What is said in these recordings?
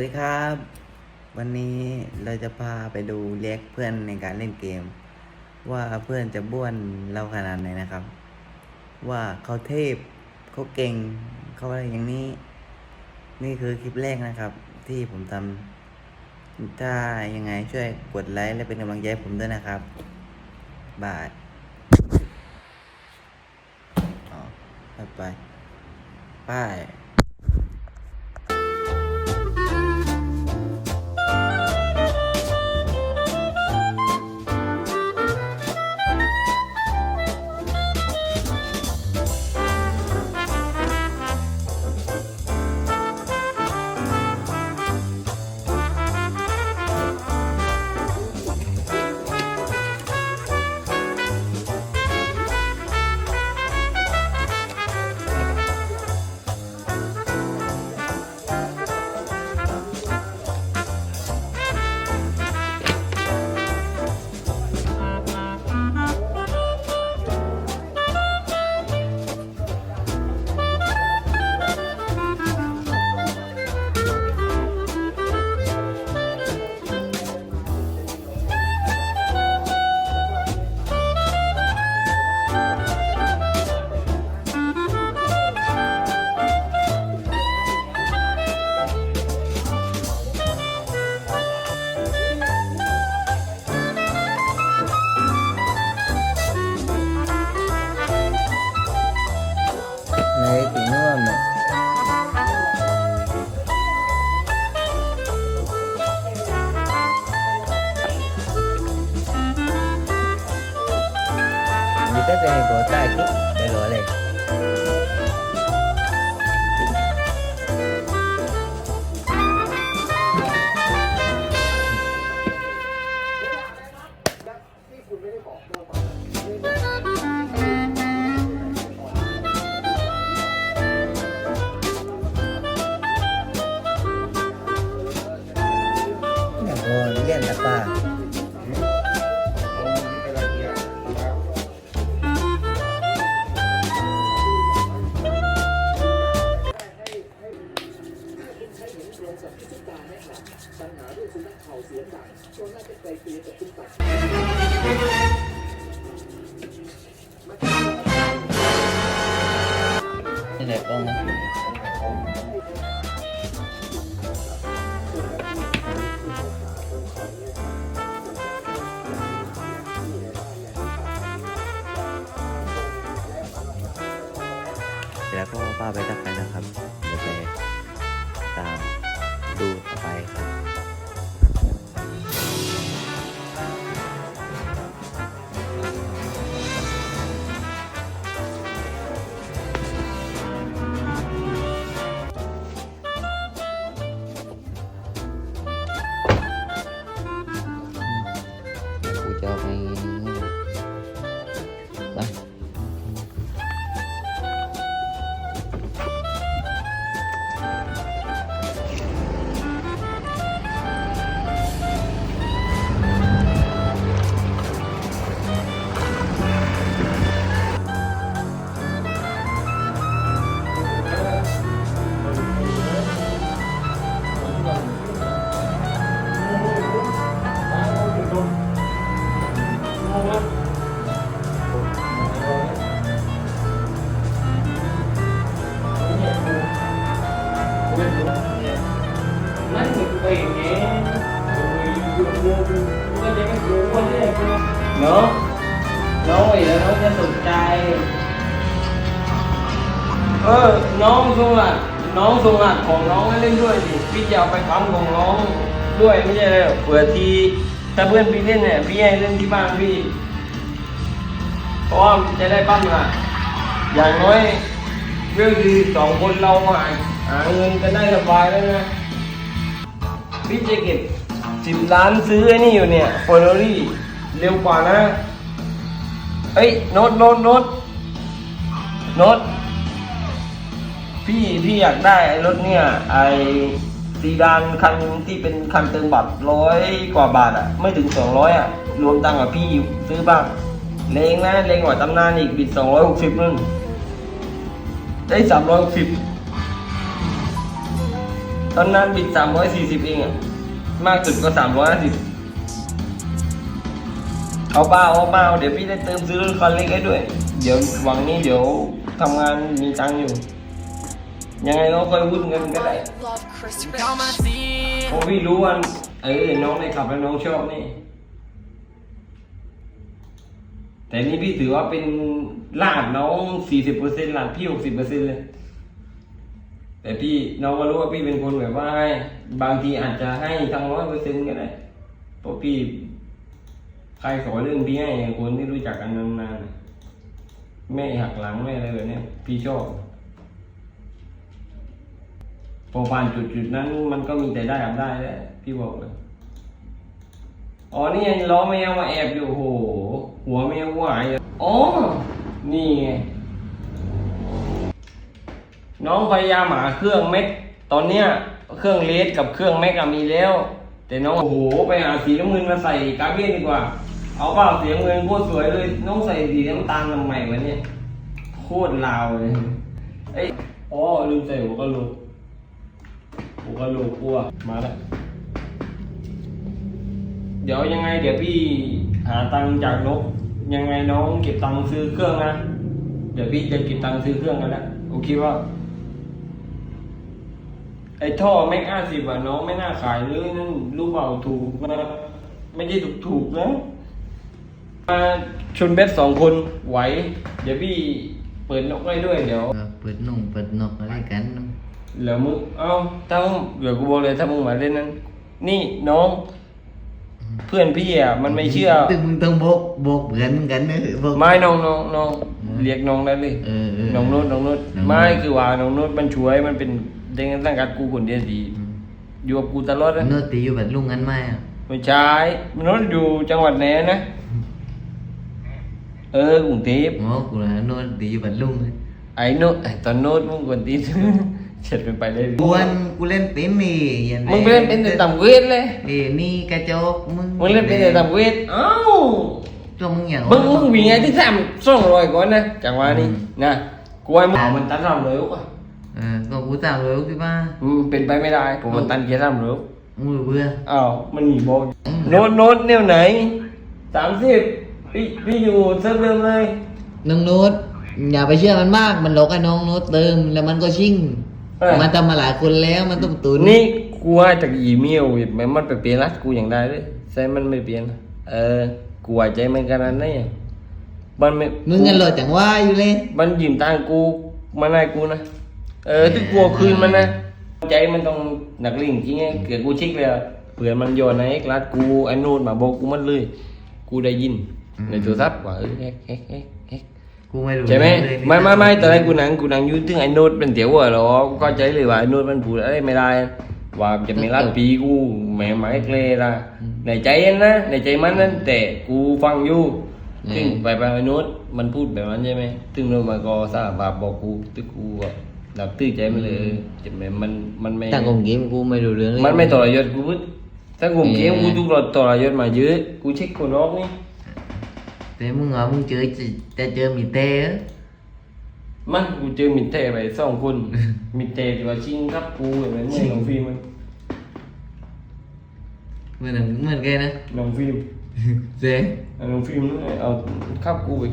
สวัสดีครับ วันนี้เราจะพาไปดูเรียกเพื่อนในการเล่นเกม ว่าเพื่อนจะบ้วนเราขนาดไหนนะครับ ว่าเขาเทพเขาเก่งเขาอะไรอย่างนี้ นี่คือคลิปแรกนะครับ ที่ผมทำถ้ายังไงช่วยกดไลค์และเป็นกำลังใจผมด้วยนะครับบายอ๋อไปไป เนาะน้องอีกแล้วน้องจะสนใจ เออ น้องส่งอะน้องส่งอะของน้องให้เล่นด้วยสิพี่จะเอาไปทำของน้องด้วยไม่ใช่เลยเผื่อทีถ้าเพื่อนพี่เล่นเนี่ยพี่ให้เล่นที่บ้านพี่เพราะว่าจะได้ปั้มอะอย่างน้อยเรื่องดีสองคนเราหาหาเงินกันได้สบายแล้วนะพี่จะเก็บ สิบล้านซื้อไอ้นี่อยู่เนี่ยฟอร์รารี่เร็วกว่านะ เอ้ยโน้ตโน้ตโน้ตโน้ตพี่พี่อยากได้ไอ้รถเนี่ยไอ้ซีดานคันที่เป็นคันเติมบัตรร้อยกว่าบาทอะไม่ถึงสองร้อยอะรวมตังค์กับพี่ซื้อบ้างเลงนะเลงกว่าตำนานอีกบิดสองร้อยหกสิบนึงได้สามร้อยหกสิบตอนนั้นบิดสามร้อยสี่สิบเองอะ มากสุดก็สามร้อยห้าสิบเอาเปล่าเอาเปล่าเดี๋ยวพี่ได้เติมซื้อรถคันเล็กให้ด้วย เดี๋ยวหวังนี้เดี๋ยวทำงานมีตังค์อยู่ ยังไงก็ค่อยวุ่นกันก็ได้ Love Chris Rich. เพราะพี่รู้ว่าเออน้องได้ขับแล้วน้องชอบนี่ แต่นี่พี่ถือว่าเป็นลาดน้องสี่สิบเปอร์เซ็นต์ลาดพี่หกสิบเปอร์เซ็นต์เลย แต่พี่น้องก็รู้ว่าพี่เป็นคนแบบว่าให้บางทีอาจจะให้ทั้งร้อยเปอร์เซ็นต์ก็ได้เพราะพี่ใครขอเรื่องพี่ให้คนที่รู้จักกันนานๆไม่หักหลังไม่อะไรแบบนี้พี่ชอบพอผ่านจุดจุดๆนั้น มันก็มีแต่ได้กับได้แหละพี่บอกเลยอ๋อนี่ไงล้อแมวมาแอบอยู่โอ้หหัวแมวหวายอ๋อนี่ไง น้องพยายามหาเครื่องแม็กตอนเนี้ยเครื่องเลสกับเครื่องแม็กมีแล้ว แต่น้องโอ้โหไปหาสีน้ำเงินมาใส่กาเบียนดีกว่า เอาเปล่าสีน้ำเงินโคตรสวยเลย น้องใส่สีน้ำตาลทำไมวะเนี่ยโคตรลาวเลยเอ้ยอ๋อลืมใส่หัวกะโหลกหัวกะโหลกกลัวมาแล้วเดี๋ยวยังไง เดี๋ยวพี่หาตังค์จากนกยังไงน้องเก็บตังค์ซื้อเครื่องนะเดี๋ยวพี่จะเก็บตังค์ซื้อเครื่องกันแล้วโอเคว่า ไอ้ท่อแม็กอาสิบอะน้องไม่น่าขายเลยนั่นรู้เปล่าถูกนะไม่ได้ถูกถูกๆนะมาชนเบสสองคนไหว เดี๋ยวพี่เปิดนกให้ด้วยเดี๋ยวเออเปิดนุ่งเปิดนกอะไรกันเนอะแล้วมึงเอ้าถ้ามึงเดี๋ยวกูบอกเลยถ้ามึงมาเล่นนั้น นี่น้อง เพื่อนพี่อะมันไม่เชื่อ ตึงมึงต้องบอกบอกเหมือนกันนะบอกไม่น้องน้องน้องอืมเรียกน้องได้เลยเออเออน้องโน้ตน้องโน้ตน้องโน้ตไม่คือว่าน้องโน้ตมันช่วยมันเป็น เด็กตั้งกัดกูคนเดียวดีอืมอยู่กับกูตลอดนะ โนตีอยู่แบบลุงกันไหมอะไม่ใช่มันโน้ตอยู่จังหวัดไหนนะ เออกรุงเทพอ๋อกูนะโนตีอยู่แบบลุงเลยไอ้โน้ตไอ้ตอนโน้ตมึงคนที่เฉดเป็นไปเลยกวนกูเล่นเป็นนี่ยัมึงไปเล่นเป็นแต่ต่ำเวทเลยเอ้นี่กระจกมึงมึงเล่นเป็นแต่ต่ำเวทเอ้าตัวมึงอย่าง มึงมึงวิ่งไงที่สามสองร้อยก่อนนะจังหวะนี้อืม นะกูให้มึงมันตัดรำเลยกว่าเออ ก็กูตามเลยพี่บ้าอืมเป็นไปไม่ได้ผมมันตันเกียร์รำเลยมือเบื่ออ้าวมันมีบอกอืมโน้ตโน้ตแนวไหนสามสิบพี่พี่อยู่เซิร์ฟเดิมเลย น้องโน้ตอย่าไปเชื่อมันมาก มันหลอกไอ้น้องโน้ตเติม แล้วมันก็ชิ่ง เออมันทำมาหลายคนแล้ว มันต้องตุนนี่กูว่าจากอีเมลแม่มันไปเปลี่ยนรัดกูอย่างได้เลยใช่มันไม่เปลี่ยนเออกูว่าใจมันขนาดนั้นเนี่ยมันไม่มึงกันหลอจังว่าอยู่เลย มันยืมตังค์กูมันให้กูนะ เออที่กลัวคืนมันนะ ใจมันต้องหนักลิ่งจริงไงเกิดกูเช็คเลยอะเผื่อมันโยนในเอกลัดกูไอ้นู่นมาบอกกูมันเลย กูได้ยิน ในโทรศัพท์ว่าเออเฮ็กเฮ็กเฮ็กเฮ็กกูไม่รู้ใช่ไหมเลยไม่ไม่ไม่ตอนนั้นกูนั่งกูนั่งอยืนถึงไอ้โน้ตเป็นเตี๋ยวอะหรอกูเข้าใจเลยว่าไอ้โน้ตมันพูดอะไรไม่ได้ ว่าจะไม่รัดปีกูแม่หมายเคลละในใจมันนะในใจมันนั่นแต่กูฟังอยู่ซึ่งไปไปไอ้โน้ตมันพูดแบบนั้นใช่ไหมซึ่งโน้ตมันก็สาบาปบอกกูตึกกูอะ ดับตื้อใจมันเลยจะไม่มันมันไม่ ตั้งกงเกมกูไม่รู้เรื่องเลยมันไม่ต่อรยศกูพูดถ้ากูเกมกูทุกรถต่อรยศมาเยอะกูเช็คคนนอกนี่แต่มึงเหรอมึงเจอจะจะเจอมีเต้เหรอมันกูเจอมิดเทไปสองคนมิดเทที่ว่าชิงครับกูเหมือนเมื่อน้องฟิล์มมันเหมือนเหมือนกันนะน้องฟิล์มเจ๊เอาน้องฟิล์มเอาครับกูไป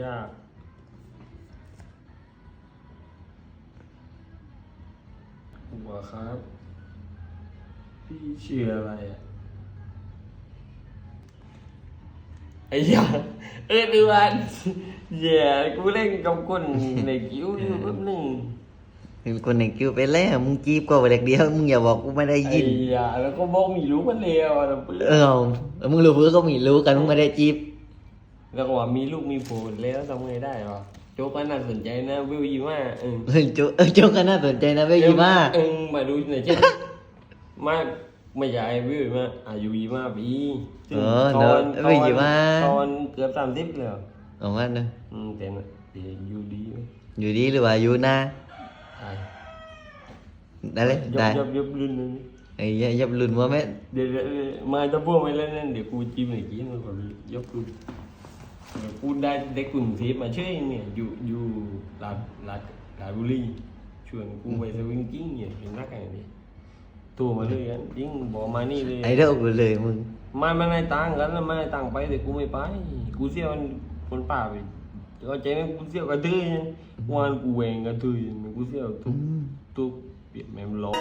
ยากหัวครับ พี่ชื่ออะไรอะไอ้ยาเออดูวันเย่กูเล่นกับคนในกิ้วอยู่แป๊บหนึงเป็นคนในคิวไปแล้วมึงจีบก็ไปเด็กเดียวมึงอย่าบอกกูไม่ได้ไอ้ยิน ยาแล้วก็บอกมีรู้มันเลวอะนะเพื่อน เออมึงรู้เพื่อก็มีรู้กันมึงไม่ได้จีบ แล้วก็ว่ามีลูกมีผัวแล้วทำไงได้วะโจ๊กก็น่าสนใจนะวิวยิ้มว่าเออเฮ้ยโจเออโจก็น่าสนใจนะเว้ยยี่มาเออมาดูหน่อยเช่นไม่ไม่ใช่วิวมาอายุยี่มาปีซึ่งเออตเนออะนเอ้ยยี่สิบห้าตอนเกือบสามสิบเลยเอางั้นนะอืมแต่น่ะเดี๋ยวอยู่ดีไหมอยู่ดีหรือว่าอยู่หน้าใช่ได้เลยยบได้ยบยบลื่นเลยไอ้ยับยับลุนว่าแม่เดี๋ยวเดี๋ยวมาจะพูดไม่เล่นนั่นเดี๋ยวกูจิ้มหน่อยกี้มันก็ยกกู เดี๋ยวกูได้ได้กลุ่มทีมาช่วยเนี่ยอยู่อยู่ลาดลาดลาดบุรีชวนกูไปสวิงกิ้งเนี่ยเห็นนักไงดิตัวมาเลยกันยิ่งบอกมานี่เลยไอ้เด้อกูเลยมึงไม่ไม่ได้ตังค์กันแล้วไม่ได้ตังค์ไปแต่กูไม่ไป กูเสียมันคนป่าไปก็ใจไหมกูเสียกระเทยวันกูเวงกระเทยกูเสียทุกทุกเปลี่ยนแม่มล้อ